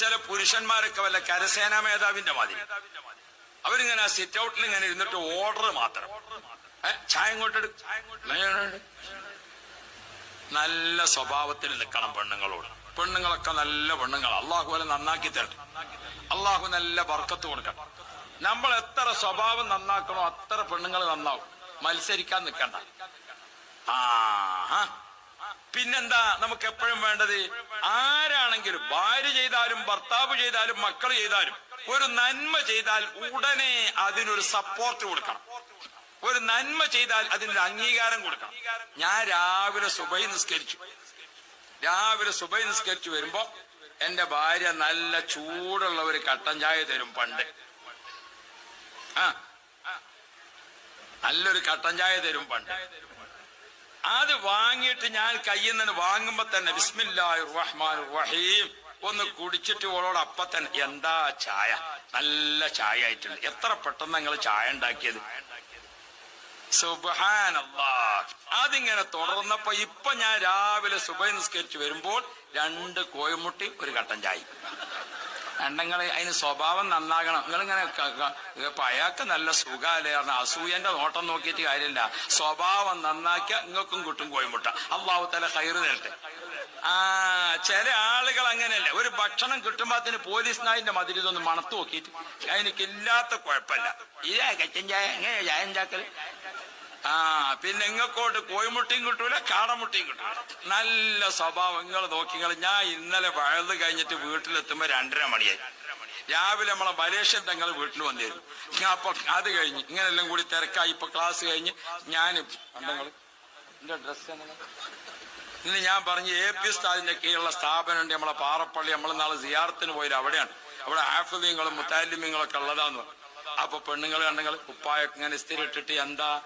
ചില പുരുഷന്മാരൊക്കെ വല്ല കരസേനാ മേധാവിന്റെ മാതിരി. അവരിങ്ങനെ സിറ്റ് ഔട്ടിൽ ഇങ്ങനെ ഇരുന്നിട്ട് ഓർഡർ മാത്രം. ചായ ഇങ്ങോട്ട് എടുക്ക്. ചായ ഇങ്ങോട്ട് എടുക്ക്. നല്ല സ്വഭാവത്തിൽ നിൽക്കണം പെണ്ണുങ്ങളോട്. പെണ്ണുങ്ങളൊക്കെ നല്ല പെണ്ണുങ്ങൾ അള്ളാഹു വരെ നന്നാക്കി തരട്ടെ അള്ളാഹു നല്ല വർക്കത്ത് കൊടുക്കണം. നമ്മൾ എത്ര സ്വഭാവം നന്നാക്കണോ അത്ര പെണ്ണുങ്ങൾ നന്നാവും. മത്സരിക്കാൻ നിൽക്കണ്ട. ആ. പിന്നെന്താ നമുക്ക് എപ്പോഴും വേണ്ടത്? ആരാണെങ്കിലും ഭാര്യ ചെയ്താലും ഭർത്താവ് ചെയ്താലും മക്കൾ ചെയ്താലും ഒരു നന്മ ചെയ്താൽ ഉടനെ അതിനൊരു സപ്പോർട്ട് കൊടുക്കണം. ഒരു നന്മ ചെയ്താൽ അതിനൊരു അംഗീകാരം കൊടുക്കണം. ഞാൻ രാവിലെ സുബൈ നിസ്കരിച്ചു. രാവിലെ സുബൈ നിസ്കരിച്ചു വരുമ്പോ എന്റെ ഭാര്യ നല്ല ചൂടുള്ള ഒരു കട്ടൻ ചായ തരും പണ്ട്. ആ. നല്ലൊരു കട്ടൻ ചായ തരും പണ്ട്. അത് വാങ്ങിയിട്ട് ഞാൻ കയ്യിൽ നിന്ന് വാങ്ങുമ്പോ തന്നെ ബിസ്മില്ലാഹി റഹ്മാൻ റഹീം ഒന്ന് കുടിച്ചിട്ട് ഓളോട് അപ്പൊ തന്നെ എന്താ ചായ? നല്ല ചായ ആയിട്ടുണ്ട്. എത്ര പെട്ടെന്ന് നിങ്ങൾ ചായ ഉണ്ടാക്കിയത്? അതിങ്ങനെ തുടർന്നപ്പോ ഇപ്പൊ ഞാൻ രാവിലെ സുബൈ നിസ്കരിച്ച് വരുമ്പോൾ രണ്ട് കോയമുട്ടി ഒരു കട്ടൻ ചായ രണ്ടങ്ങൾ അതിന് സ്വഭാവം നന്നാകണം. നിങ്ങളിങ്ങനെ പയാക്ക് നല്ല സുഖമല്ലേ പറഞ്ഞ അസൂയന്റെ നോട്ടം നോക്കിയിട്ട് കാര്യമില്ല. സ്വഭാവം നന്നാക്കിയ നിങ്ങൾക്കും കിട്ടും കോയിമുട്ട അള്ളാഹു തല കയറ് തരട്ടെ. ആ ചില ആളുകൾ അങ്ങനെയല്ല. ഒരു ഭക്ഷണം കിട്ടുമ്പോ അതിന് പോലീസ് നായിന്റെ മതിരിതൊന്ന് മണത്ത് നോക്കിയിട്ട്. അതിനൊക്കെ ഇല്ലാത്ത കുഴപ്പമില്ല. ഇതാ കച്ചൻ ചായ എങ്ങനെ ചായ ആ പിന്നെ ഇങ്ങക്കോട്ട് കോയിമുട്ടിയും കിട്ടൂല കാടമുട്ടിയും കിട്ടൂല. നല്ല സ്വഭാവം. നിങ്ങൾ നോക്കിങ്ങൾ ഞാൻ ഇന്നലെ വഴുത് കഴിഞ്ഞിട്ട് വീട്ടിലെത്തുമ്പോ രണ്ടര മണിയായി. രാവിലെ നമ്മളെ മലേഷ്യൻ തങ്ങൾ വീട്ടിൽ വന്നിരുന്നു. ഞാൻ അപ്പൊ അത് കഴിഞ്ഞ് ഇങ്ങനെല്ലാം കൂടി തിരക്കായി. ഇപ്പൊ ക്ലാസ് കഴിഞ്ഞ് ഞാൻ ഡ്രസ് ഇന്ന് ഞാൻ പറഞ്ഞു എ പി ഉസ്താദിന്റെ കീഴിലുള്ള സ്ഥാപനമുണ്ട്. നമ്മളെ പാറപ്പള്ളി നമ്മൾ നാളെ സിയാർത്തിന് പോയത് അവിടെയാണ്. അവിടെ ഹാഫിദീങ്ങളും മുത്താലിമ്യങ്ങളൊക്കെ ഉള്ളതാന്ന്. അപ്പൊ പെണ്ണുങ്ങൾ കണ്ടെങ്കിൽ കുപ്പായൊക്കെ ഇങ്ങനെ സ്ഥിരം ഇട്ടിട്ട് എന്താ?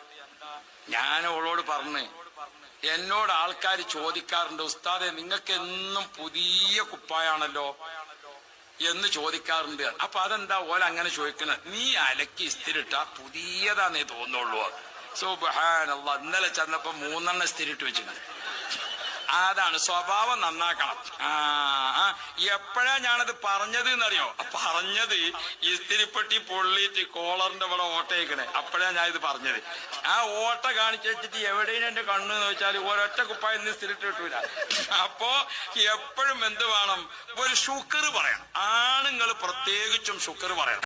ഞാൻ അവളോട് പറഞ്ഞ് എന്നോട് ആൾക്കാർ ചോദിക്കാറുണ്ട് ഉസ്താദെ നിങ്ങൾക്ക് എന്നും പുതിയ കുപ്പായാണല്ലോ എന്ന് ചോദിക്കാറുണ്ട്. അപ്പൊ അതെന്താ ഓല അങ്ങനെ ചോദിക്കുന്നത് നീ അലക്കി ഇസ്തിരിട്ട പുതിയതാന്നേ തോന്നുള്ളൂ. സുബഹാനല്ലാ ഇന്നലെ ചെന്നപ്പോ മൂന്നെണ്ണം ഇസ്തിരിട്ട് വെച്ചിട്ടുണ്ട്. അതാണ് സ്വഭാവം നന്നാക്കണം. ആ എപ്പോഴാ ഞാനത് പറഞ്ഞത് എന്നറിയോ? പറഞ്ഞത് ഇസ്തിരിപ്പെട്ടി പൊള്ളിയിട്ട് കോളറിന്റെ ഇവിടെ ഓട്ടയിക്കണേ അപ്പോഴാ ഞാൻ ഇത് പറഞ്ഞത്. ആ ഓട്ട കാണിച്ചു വെച്ചിട്ട് എവിടെയും എന്റെ കണ്ണു എന്ന് വെച്ചാൽ ഒരൊറ്റ കുപ്പായ ഇന്ന് സ്ഥിരിട്ട് അപ്പോ എപ്പോഴും എന്ത് വേണം? ഒരു ഷുക്കർ പറയണം. ആണുങ്ങൾ പ്രത്യേകിച്ചും ഷുക്കർ പറയണം.